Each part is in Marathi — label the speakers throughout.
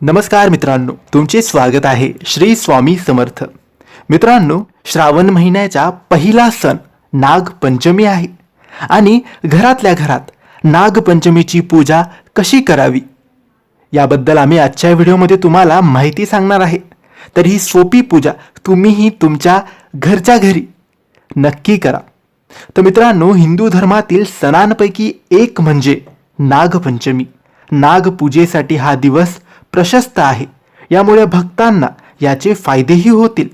Speaker 1: नमस्कार मित्रांनो तुमचे स्वागत आहे श्री स्वामी समर्थ. मित्रांनो श्रावण महिन्याचा पहिला सण नागपंचमी आहे. आणि घरातल्या घरात नागपंचमीची पूजा कशी करावी? याबद्दल आम्ही आजच्या व्हिडिओमध्ये तुम्हाला माहिती सांगणार आहे. तर ही सोपी पूजा तुम्हीही तुमच्या घरच्या घरी नक्की करा. तर मित्रांनो हिंदू धर्मातील सणांपैकी एक म्हणजे नागपंचमी. नागपूजेसाठी हा दिवस प्रशस्त आहे. यामुळे भक्तांना याचे फायदेही होतील.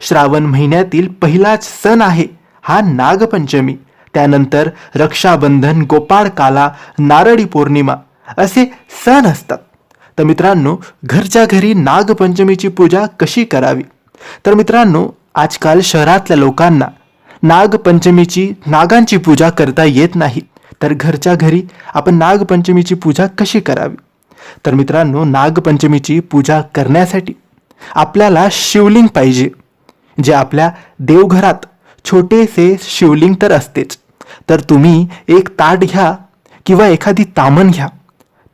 Speaker 1: श्रावण महिन्यातील पहिलाच सण आहे हा नागपंचमी. त्यानंतर रक्षाबंधन गोपाळकाला नारळी पौर्णिमा असे सण असतात. तर मित्रांनो घरच्या घरी नागपंचमीची पूजा कशी करावी? तर मित्रांनो आजकाल शहरातल्या लोकांना नागपंचमीची नागांची पूजा करता येत नाही. तर घरच्या घरी आपण नागपंचमीची पूजा कशी करावी? तर मित्रांनो नागपंचमीची पूजा करण्यासाठी आपल्याला शिवलिंग पाहिजे जे आपल्या देवघरात छोटेसे शिवलिंग तर असतेच. तर तुम्ही एक ताट घ्या किंवा एखादी तामण घ्या.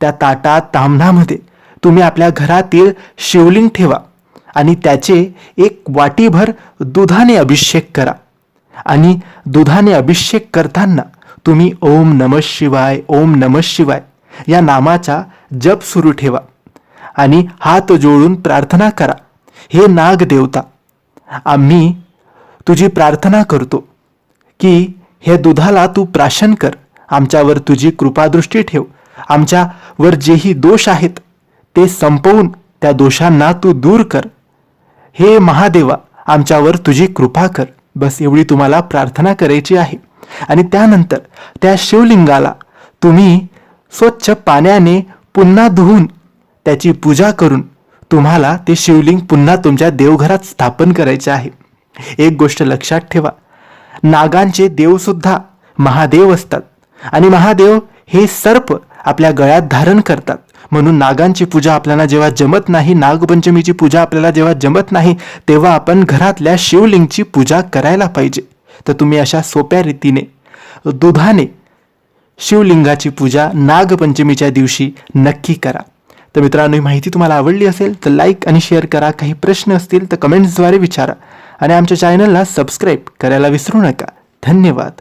Speaker 1: त्या ताटात तामणामध्ये तुम्ही आपल्या घरातील शिवलिंग ठेवा आणि त्याचे एक वाटीभर दुधाने अभिषेक करा. आणि दुधाने अभिषेक करताना तुम्ही ओम नम शिवाय ओम नम शिवाय या नामाचा जप सुरू ठेवा आणि हात जोडून प्रार्थना करा. हे नाग देवता आम्ही तुझी प्रार्थना करतो की हे दुधाला तू प्राशन कर. आमच्यावर तुझी कृपादृष्टी ठेव. आमच्यावर जेही दोष आहेत ते संपवून त्या दोषांना तू दूर कर. हे महादेवा आमच्यावर तुझी कृपा कर. बस एवढी तुम्हाला प्रार्थना करायची आहे. आणि त्यानंतर त्या शिवलिंगाला तुम्ही स्वच्छ पाण्याने पुन्हा धुवून त्याची पूजा करून तुम्हाला ते शिवलिंग पुन्हा तुमच्या देवघरात स्थापन करायचे आहे. एक गोष्ट लक्षात ठेवा. नागांचे देवसुद्धा महादेव असतात आणि महादेव हे सर्प आपल्या गळ्यात धारण करतात. म्हणून नागांची पूजा आपल्याला जेव्हा जमत नाही नागपंचमीची पूजा आपल्याला जेव्हा जमत नाही तेव्हा आपण घरातल्या शिवलिंगची पूजा करायला पाहिजे. तर तुम्ही अशा सोप्या रीतीने दुधाने शिवलिंगाची पूजा नागपंचमीच्या दिवशी नक्की करा. तर मित्रांनो ही माहिती तुम्हाला आवडली असेल तर लाईक आणि शेअर करा. काही प्रश्न असतील तर कमेंट्सद्वारे विचारा. आणि आमच्या चॅनलला सबस्क्राईब करायला विसरू नका. धन्यवाद.